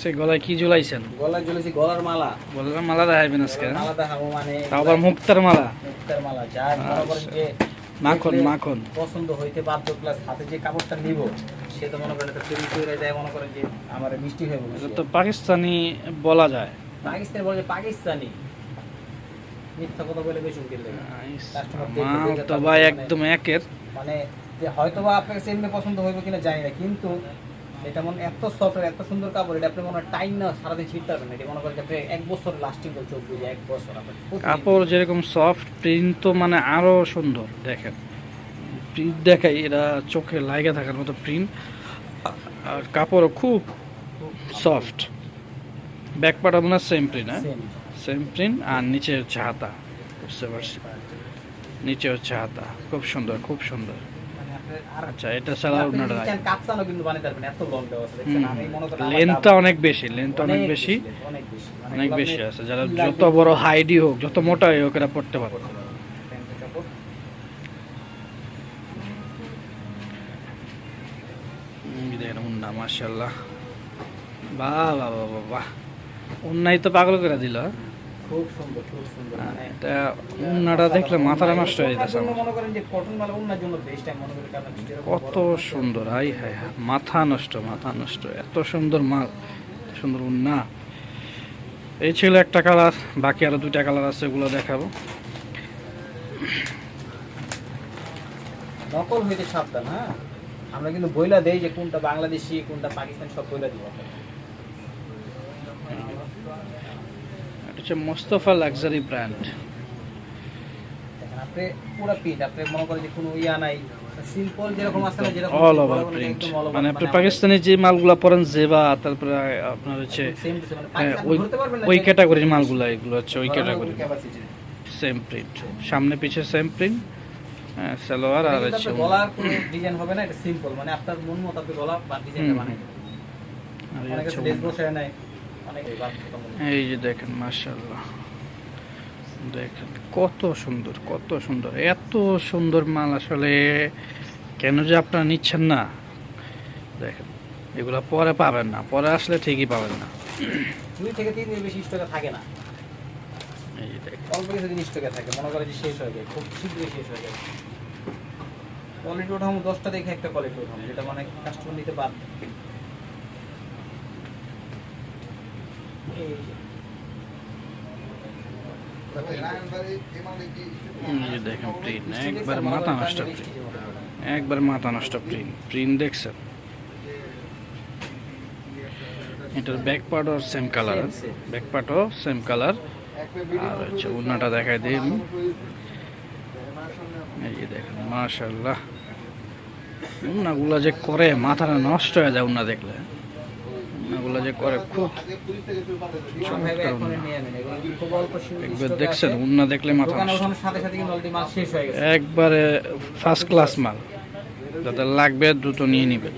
সে গলায় কি ঝুলাইছেন গলায় ঝুলেছি গলার মালা। বললাম মালা দেখাইবেন আজকে? মালা দেখাবো মানে তাও আবার মুক্তার মালা? মুক্তার মালা যা মনে করেন যে মাখন মাখন। পছন্দ হইতে বাধ্য প্লাস হাতে যে কাপড়টা নিব সে তো মনে করেন এটা তৈরি করে যায় মনে করেন যে আমার মিষ্টি হয়ে বলছে তো পাকিস্তানি বলা যায়। পাকিস্তানি বলে পাকিস্তানি। মিথ্যা কথা বলে বেশি উকিল লাগে। মাল তো ভাই একদম একের। মানে হয়তো বা আপনার কাছে পছন্দ হইবে কিনা জানি না কিন্তু এটা মনে এত সফট এত সুন্দর কাপড় এটা আপনি মনে হয় টাইম না সারাদিন ছিটতে পারবেন না। এটা মনে করেন যে আপনি এক বছর লাস্টিং করে চোখ বুঝে এক বছর আপনার কাপড় যেরকম সফট প্রিন্ট তো মানে আরও সুন্দর দেখেন। প্রিন্ট দেখাই এরা চোখে লাগে থাকার মতো প্রিন্ট আর কাপড়ও খুব সফট ব্যাক পাটা মনে সেম প্রিন্ট হ্যাঁ? সেম প্রিন্ট আর নিচে হচ্ছে হাতা। বুঝতে পারছি। নিচে হচ্ছে হাতা। খুব সুন্দর খুব সুন্দর। আপনার আচ্ছা এটা ছাড়া আপনি ওনারা যদি চান কাপচানো কিন্তু বানাতে পারবেন এত লং দেওয়া আছে দেখছেন? আমি মনে করেন লেন্থটা অনেক বেশি লেন্থ অনেক বেশি। অনেক বেশি মানে অনেক এগুলো বেশি আপনি আছে যারা যত বড় হাইডি হোক যত মোটাই হোক এরা পড়তে পারবে। প্যান্টের কাপড়। উম, দেখেন উন্না মার্শাল্লাহ বাহ বাহ বাহ বাহ উন্নাই তো পাগল করে দিল হ্যাঁ? খুব সুন্দর খুব সুন্দর। মানে এটা উন্নাটা দেখলে মাথাটা নষ্ট হয়ে ওনার যেতেছে জন্য আমার। মনে করেন যে কটন মালা ওনার জন্য বেস্ট আমি মনে করি কারণ কত সুন্দর হাই হাই মাথা নষ্ট মাথা নষ্ট এত সুন্দর মাল সুন্দর উন্না। এই ছিল একটা কালার বাকি আরও দুইটা কালার আছে ওগুলো দেখাবো। নকল হইতে সাবধান হ্যাঁ? আমরা কিন্তু বইলা দেই যে কোনটা বাংলাদেশি কোনটা পাকিস্তান সব বইলা দিব এটা হচ্ছে মোস্তফা লাক্সারি ব্র্যান্ড। দেখেন আপনি পুরো প্রিন্ট আপনি মনে করেন যে কোনো ইয়া নাই সিম্পল যেরকম আছে না যেরকম অল ওভার প্রিন্ট মানে আপনি পাকিস্তানি যে মালগুলা পরেন জেবা তারপরে আপনার হচ্ছে মানে হ্যাঁ, ওই ওই ক্যাটাগরির মালগুলা এগুলো হচ্ছে ওই ক্যাটাগরি সেম প্রিন্ট সামনে পিছে সেম প্রিন্ট সালোয়ার আর হচ্ছে গলার কোনো ডিজাইন হবে না এটা সিম্পল মানে আপনার মন মতো আপনি গলা বা ডিজাইনটা বানাই আর হচ্ছে লেস বসায় নাই। এই যে দেখেন মাশাআল্লাহ। দেখেন কত সুন্দর কত সুন্দর এত সুন্দর মাল আসলে। কেন যে আপনারা নিচ্ছেন না? দেখেন এগুলো পরে পাবেন না পরে আসলে ঠিকই পাবেন না। দুই থেকে তিন দিন বেশি স্টকে থাকে না। এই যে দেখেন। অল্প কিছু দিন স্টকে থাকে মনে করে যে শেষ হয়ে যায় খুব শীঘ্রই শেষ হয়ে যায়। কোয়ালিটি ওঠামো দশটা দেখে একটা কোয়ালিটি ওঠামো যেটা মানে কাস্টমার নিতে বাধ্য এই যে। এই যে দেখেন প্রিন্ট একবার মাথা নষ্ট প্রিন্ট একবার মাথা নষ্ট প্রিন্ট প্রিন্ট দেখছেন? এটার ব্যাক পার্টও সেম কালার. ব্যাক পার্টও সেম কালার আর হচ্ছে উন্নাটা দেখাই দিই আমি। এই দেখেন মাশাল্লাহ উন্নাগুলো যে করে মাথাটা নষ্ট হয়ে যায় উন্না দেখলে। উন্নাগুলো যে করে, খুব একবার দেখছেন। উন্না দেখলে মাথা একবারে ফার্স্ট ক্লাস মাল। যাতে লাগবে, দ্রুত নিয়ে নেবেন।